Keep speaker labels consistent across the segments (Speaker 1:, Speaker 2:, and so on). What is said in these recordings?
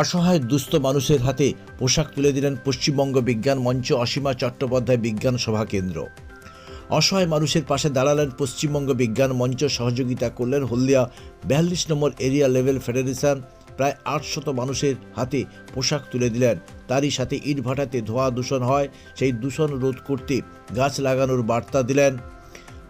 Speaker 1: অসহায় দুস্থ মানুষের হাতে পোশাক তুলে দিলেন পশ্চিমবঙ্গ বিজ্ঞান মঞ্চ অসীমা চট্টোপাধ্যায় বিজ্ঞান সভা কেন্দ্র। অসহায় মানুষের পাশে দাঁড়ালেন পশ্চিমবঙ্গ বিজ্ঞান মঞ্চ সহযোগিতা করলেন হলদিয়া বিয়াল্লিশ নম্বর এরিয়া লেভেল ফেডারেশন। প্রায় আটশত মানুষের হাতে পোশাক তুলে দিলেন। তারই সাথে ইটভাটাতে ধোঁয়া দূষণ হয়, সেই দূষণ রোধ করতে গাছ লাগানোর বার্তা দিলেন।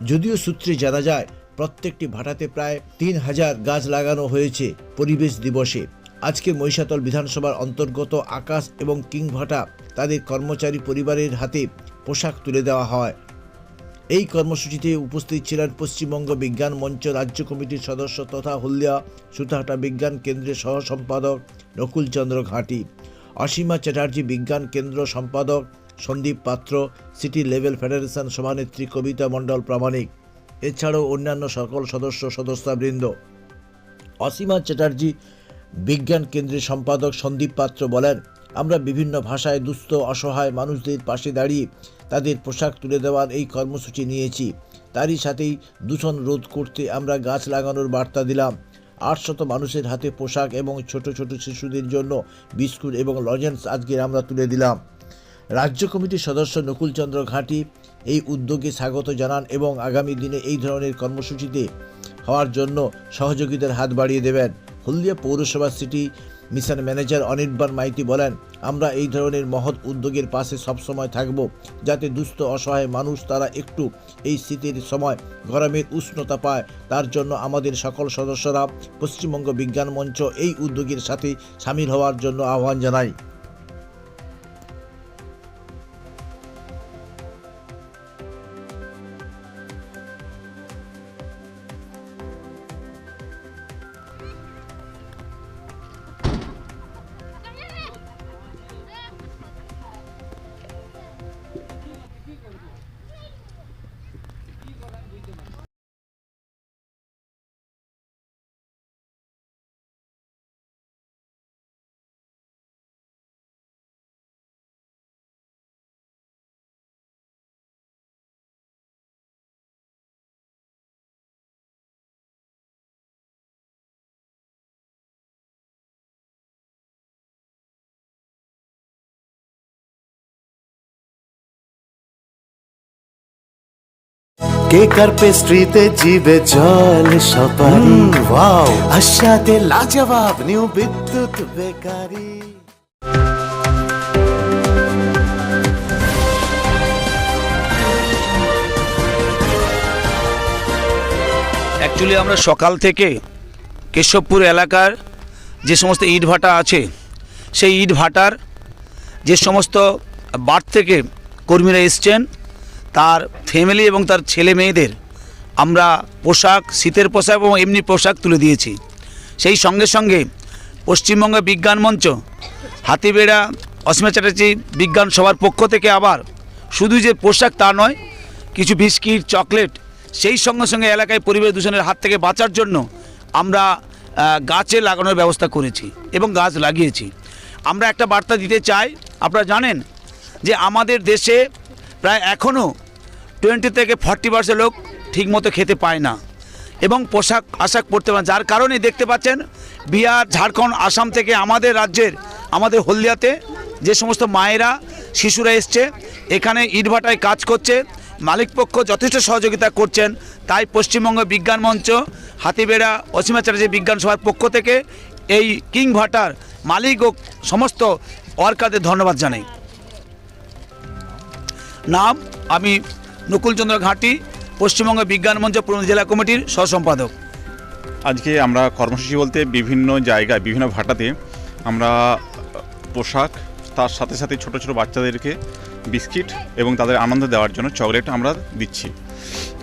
Speaker 1: যদিও সূত্রে জানা যায়, প্রত্যেকটি ভাটাতে প্রায় তিন হাজার গাছ লাগানো হয়েছে পরিবেশ দিবসে। আজকে মহিষাতল বিধানসভার অন্তর্গত আকাশ এবং কিংভাটা তাদের কর্মচারী পরিবারের হাতে পোশাক তুলে দেওয়া হয়। এই কর্মসূচিতে উপস্থিত ছিলেন পশ্চিমবঙ্গ বিজ্ঞান মঞ্চ রাজ্য কমিটির সদস্য তথা হলদিয়া সুতাহাটা বিজ্ঞান কেন্দ্রের সহ সম্পাদক নকুল চন্দ্র ঘাঁটি, অসীমা চ্যাটার্জি বিজ্ঞান কেন্দ্র সম্পাদক সন্দীপ পাত্র, সিটি লেভেল ফেডারেশন সভানেত্রী কবিতা মণ্ডল প্রামাণিক, এছাড়াও অন্যান্য সকল সদস্য সদস্যবৃন্দ। অসীমা চ্যাটার্জি বিজ্ঞান কেন্দ্রের সম্পাদক সন্দীপ পাত্র বলেন, আমরা বিভিন্ন ভাষায় দুস্থ, অসহায় মানুষদের পাশে দাঁড়িয়ে তাদের পোশাক তুলে দেওয়ার এই কর্মসূচি নিয়েছি। তারই সাথেই দূষণ রোধ করতে আমরা গাছ লাগানোর বার্তা দিলাম। আটশত মানুষের হাতে পোশাক এবং ছোট ছোট শিশুদের জন্য বিস্কুট এবং লজেন্স আজকে আমরা তুলে দিলাম। রাজ্য কমিটির সদস্য নকুলচন্দ্র ঘাঁটি এই উদ্যোগে স্বাগত জানান এবং আগামী দিনে এই ধরনের কর্মসূচিতে হওয়ার জন্য সহযোগীদের হাত বাড়িয়ে দেবেন। হলদিয়া পৌরসভা city mission manager Anirban Maiti বলেন, আমরা এই ধরনের মহৎ উদ্যোগের পাশে সবসময় থাকব যাতে দুস্থ, অসহায় মানুষ তারা একটু এই শীতের সময় গরমের উষ্ণতা পায়। তার জন্য আমাদের সকল সদস্যরা পশ্চিমবঙ্গ বিজ্ঞান মঞ্চ এই উদ্যোগের সাথে সামিল হওয়ার জন্য আহ্বান জানাই
Speaker 2: কেকার পেস্ট্রিতে জিবে জল সপারি। ওয়াও। আশাতে লাজবাব নিউ বিদ্যুৎ বেকারি।
Speaker 3: অ্যাকচুয়ালি আমরা সকাল থেকে কেশবপুর এলাকার যে সমস্ত ইট ভাটা আছে সেই ইট ভাটার যে সমস্ত বাড় থেকে কর্মীরা এসছেন তার ফ্যামিলি এবং তার ছেলে মেয়েদের আমরা পোশাক, শীতের পোশাক এবং এমনি পোশাক তুলে দিয়েছি। সেই সঙ্গে সঙ্গে পশ্চিমবঙ্গ বিজ্ঞান মঞ্চ, হাতিবেড়া, অসীমা চ্যাটার্জি বিজ্ঞান সভার পক্ষ থেকে আবার শুধু যে পোশাক তা নয়, কিছু বিস্কিট, চকলেট, সেই সঙ্গে সঙ্গে এলাকায় পরিবেশ দূষণের হাত থেকে বাঁচার জন্য আমরা গাছে লাগানোর ব্যবস্থা করেছি এবং গাছ লাগিয়েছি। আমরা একটা বার্তা দিতে চাই, আপনারা জানেন যে আমাদের দেশে প্রায় এখনও টোয়েন্টি থেকে ফর্টি পার্সেন্ট লোক ঠিকমতো খেতে পায় না। এবং পোশাক আশাক পরতে পারে। যার কারণে দেখতে পাচ্ছেন বিহার, ঝাড়খণ্ড, আসাম থেকে আমাদের রাজ্যের, আমাদের হলদিয়াতে যে সমস্ত মায়েরা, শিশুরা এসছে, এখানে ইটভাটায় কাজ করছে, মালিকপক্ষ যথেষ্ট সহযোগিতা করছেন। তাই পশ্চিমবঙ্গ বিজ্ঞান মঞ্চ, হাতিবেড়া, অসীমা চ্যাটার্জি বিজ্ঞান সভার পক্ষ থেকে এই কিং ভাটার মালিক ও সমস্ত ওয়ার্কারদের ধন্যবাদ জানাই। নাম, আমি নকুলচন্দ্র ঘাঁটি, পশ্চিমবঙ্গ বিজ্ঞান মঞ্চ পুরনো জেলা কমিটির সহসম্পাদক।
Speaker 4: আজকে আমরা কর্মসূচি বলতে বিভিন্ন জায়গায়, বিভিন্ন ভাটাতে আমরা, পোশাক, তার সাথে সাথে ছোট ছোট বাচ্চাদেরকে বিস্কিট এবং তাদের আনন্দ দেওয়ার জন্য চকলেট আমরা দিচ্ছি।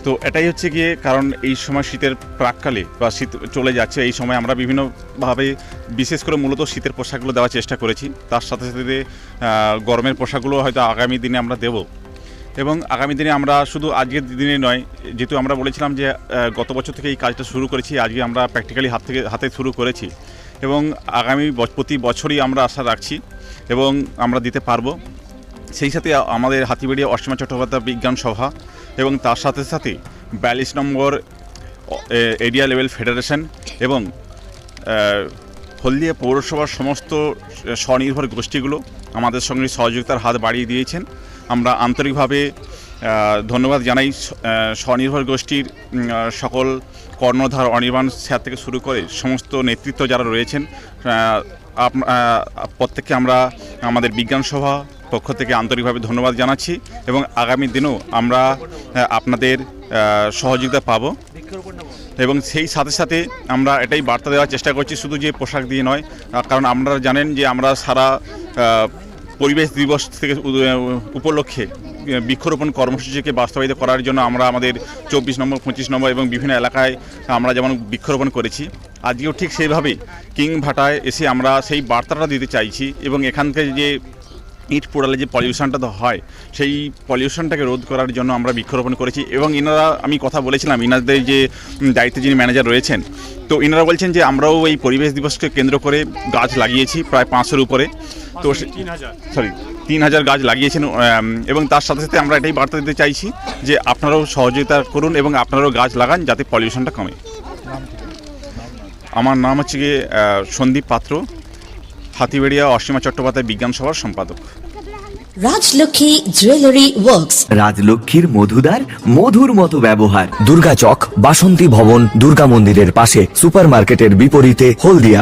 Speaker 4: তো এটাই হচ্ছে গিয়ে কারণ এই সময় শীতের প্রাককালে বা শীত চলে যাচ্ছে, এই সময় আমরা বিভিন্নভাবে বিশেষ করে মূলত শীতের পোশাকগুলো দেওয়ার চেষ্টা করেছি। তার সাথে সাথে গরমের পোশাকগুলো হয়তো আগামী দিনে আমরা দেবো। এবং আগামী দিনে আমরা শুধু আজকের দিনে নয়, যেহেতু আমরা বলেছিলাম যে গত বছর থেকে এই কাজটা শুরু করেছি, আজকে আমরা প্র্যাকটিক্যালি হাত থেকে, হাতে শুরু করেছি। এবং আগামী প্রতি বছরই আমরা আশা রাখছি এবং আমরা দিতে পারব। সেই সাথে আমাদের হাতিবাড়িয়া অষ্টমা চট্টোপাধ্যায় বিজ্ঞান সভা এবং তার সাথে সাথে বিয়াল্লিশ নম্বর এরিয়া লেভেল ফেডারেশন এবং হলদিয়া পৌরসভার সমস্ত স্বনির্ভর গোষ্ঠীগুলো আমাদের সঙ্গে সহযোগিতার হাত বাড়িয়ে দিয়েছেন। আমরা আন্তরিকভাবে ধন্যবাদ জানাই স্বনির্ভর গোষ্ঠীর সকল কর্ণধার অনির্বাণ স্যার থেকে শুরু করে সমস্ত নেতৃত্ব যারা রয়েছেন প্রত্যেককে আমরা আমাদের বিজ্ঞান সভা পক্ষ থেকে আন্তরিকভাবে ধন্যবাদ জানাচ্ছি এবং আগামী দিনেও আমরা আপনাদের সহযোগিতা পাব এবং সেই সাথে সাথে আমরা এটাই বার্তা দেওয়ার চেষ্টা করছি শুধু যে পোশাক দিয়ে নয় কারণ আপনারা জানেন যে আমরা সারা পরিবেশ দিবস থেকে উপলক্ষে বৃক্ষরোপণ কর্মসূচিকে বাস্তবায়িত করার জন্য আমরা আমাদের চব্বিশ নম্বর, পঁচিশ নম্বর এবং বিভিন্ন এলাকায় আমরা যেমন বৃক্ষরোপণ করেছি, আজকেও ঠিক সেইভাবেই কিং ভাটায় এসে আমরা সেই বার্তাটা দিতে চাইছি এবং এখান থেকে যে ইট পোড়ালে যে পলিউশনটা তো হয়, সেই পলিউশনটাকে রোধ করার জন্য আমরা বৃক্ষরোপণ করেছি এবং ইনারা, আমি কথা বলেছিলাম, ইনাদের যে দায়িত্বে যিনি ম্যানেজার রয়েছেন, তো ইনারা বলছেন যে আমরাও এই পরিবেশ দিবসকে কেন্দ্র করে গাছ লাগিয়েছি প্রায় পাঁচশোর উপরে। তো সরি তিন হাজার গাছ লাগিয়েছেন এবং তার সাথে সাথে আমরা এটাই বার্তা দিতে চাইছি যে আপনারাও সহযোগিতা করুন এবং আপনারাও গাছ লাগান যাতে পলিউশনটা কমে। আমার নাম হচ্ছে গিয়ে সন্দীপ পাত্র হাতিবেড়িয়া অসীমা চট্টোপাধ্যায় বিজ্ঞান সভার সম্পাদক।
Speaker 5: Rajlakshmi jewellery works.
Speaker 6: রাজলক্ষ্মীর মধুদার মধুর মতো ব্যবহার।
Speaker 7: দুর্গা চক বাসন্তী ভবন দুর্গা মন্দিরের পাশে সুপার মার্কেটের বিপরীতে হলদিয়া।